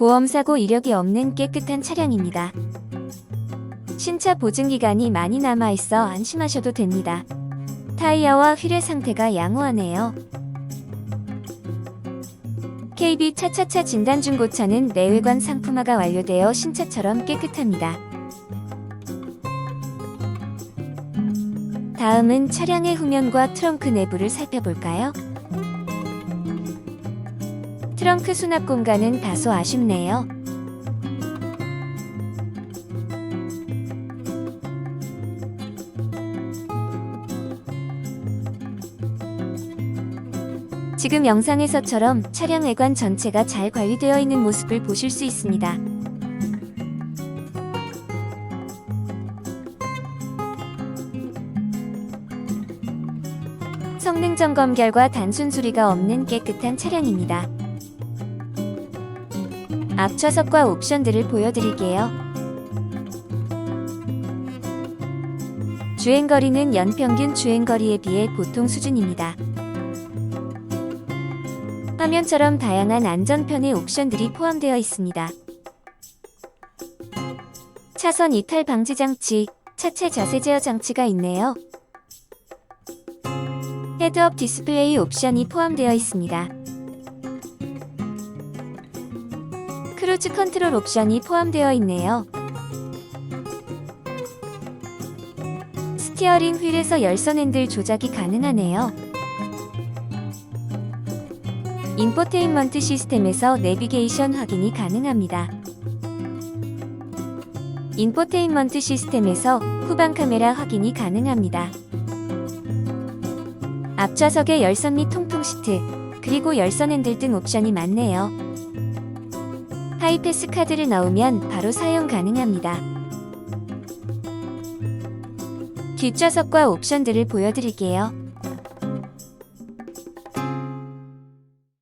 보험사고 이력이 없는 깨끗한 차량입니다. 신차 보증 기간이 많이 남아있어 안심하셔도 됩니다. 타이어와 휠의 상태가 양호하네요. KB 차차차 진단중고차는 내외관 상품화가 완료되어 신차처럼 깨끗합니다. 다음은 차량의 후면과 트렁크 내부를 살펴볼까요? 트렁크 수납 공간은 다소 아쉽네요. 지금 영상에서처럼 차량 외관 전체가 잘 관리되어 있는 모습을 보실 수 있습니다. 성능 점검 결과 단순 수리가 없는 깨끗한 차량입니다. 앞 좌석과 옵션들을 보여드릴게요. 주행거리는 연평균 주행거리에 비해 보통 수준입니다. 화면처럼 다양한 안전편의 옵션들이 포함되어 있습니다. 차선 이탈 방지 장치, 차체 자세 제어 장치가 있네요. 헤드업 디스플레이 옵션이 포함되어 있습니다. 크루즈 컨트롤 옵션이 포함되어 있네요. 스티어링 휠에서 열선 핸들 조작이 가능하네요. 인포테인먼트 시스템에서 내비게이션 확인이 가능합니다. 인포테인먼트 시스템에서 후방 카메라 확인이 가능합니다. 앞좌석에 열선 및 통풍 시트, 그리고 열선 핸들 등 옵션이 많네요. 하이패스 카드를 넣으면 바로 사용 가능합니다. 뒷좌석과 옵션들을 보여드릴게요.